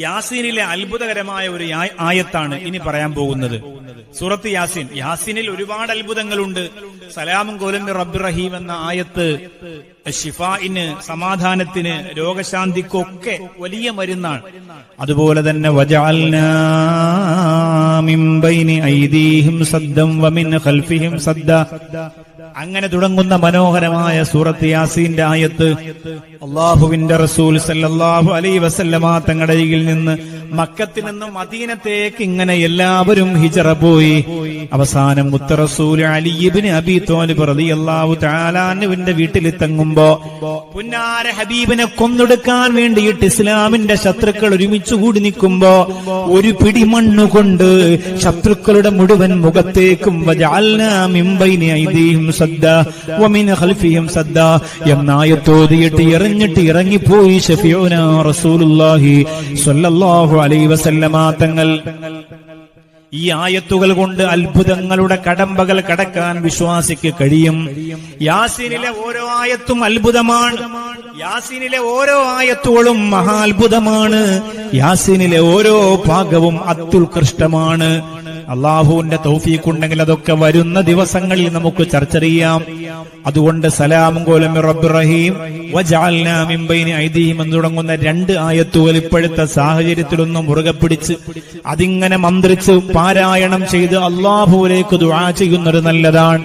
യാസീനിലെ അത്ഭുതകരമായ ഒരു ആയത്താണ് ഇനി പറയാൻ പോകുന്നത്. സൂറത്ത് യാസീൻ. യാസീനിൽ ഒരുപാട് അത്ഭുതങ്ങളുണ്ട്. സലാമും കോലം റബ്ബി റഹീം എന്ന ആയത്ത് ഷിഫായിന് സമാധാനത്തിന് രോഗശാന്തിക്കൊക്കെ വലിയ മരുന്നാണ്. അതുപോലെ തന്നെ വജഅൽനാ ഐദീഹിം സദ്ദം വമിൻ ഖൽഫിഹിം സദ്ദ. അങ്ങനെ തുടങ്ങുന്ന മനോഹരമായ സൂറത്ത് യാസീന്റെ ആയത്ത് അള്ളാഹുവിന്റെ റസൂൽ സല്ലല്ലാഹു അലൈ വസല്ലമ തങ്ങളുടെ നിന്ന് മക്കത്തിൽ നിന്നും മദീനത്തേക്ക് ഇങ്ങനെ എല്ലാവരും ഹിജറ പോയി. അവസാനം ഉത്തറസൂൽ റസൂൽ അലിബിന് അബി തോലിബ് റളിയല്ലാഹു താലാനുവിന്റെ വീട്ടിൽ തങ്ങുമ്പോ പുന്നാര ഹബീബിനെ കൊന്നൊടുക്കാൻ വേണ്ടിയിട്ട് ഇസ്ലാമിന്റെ ശത്രുക്കൾ ഒരുമിച്ച് കൂടി നിൽക്കുമ്പോ ഒരു പിടി മണ്ണുകൊണ്ട് ശത്രുക്കളുടെ മുഴുവൻ മുഖത്തേക്കും എന്നായത്തോതിയിട്ട് എറിഞ്ഞിട്ട് ഇറങ്ങിപ്പോയി ഷഫീഉനാ റസൂലുള്ളാഹി സ്വല്ലല്ലാഹു അലൈഹി വസല്ലമാ തങ്ങൾ ഈ ആയത്തുകൾ കൊണ്ട് അത്ഭുതങ്ങളുടെ കടമ്പകൾ കടക്കാൻ വിശ്വാസിക്ക് കഴിയും. യാസീനിലെ ഓരോ ആയത്തും അത്ഭുതമാണ്. യാസീനിലെ ഓരോ ആയത്തുകളും മഹാത്ഭുതമാണ്. യാസീനിലെ ഓരോ ഭാഗവും അത്യുത്കൃഷ്ടമാണ്. അള്ളാഹുവിന്റെ തൗഫീഖുണ്ടെങ്കിൽ അതൊക്കെ വരുന്ന ദിവസങ്ങളിൽ നമുക്ക് ചർച്ച ചെയ്യാം അതുകൊണ്ട് സലാമും കോലം റബ്ബുറഹീം എന്ന് തുടങ്ങുന്ന രണ്ട് ആയത്തുകൾ ഇപ്പോഴത്തെ സാഹചര്യത്തിലൊന്നും മുറുകെ പിടിച്ച് അതിങ്ങനെ മന്ത്രിച്ച് പാരായണം ചെയ്ത് അള്ളാഹുവിലേക്ക് ദുആ ചെയ്യുന്നത് നല്ലതാണ്.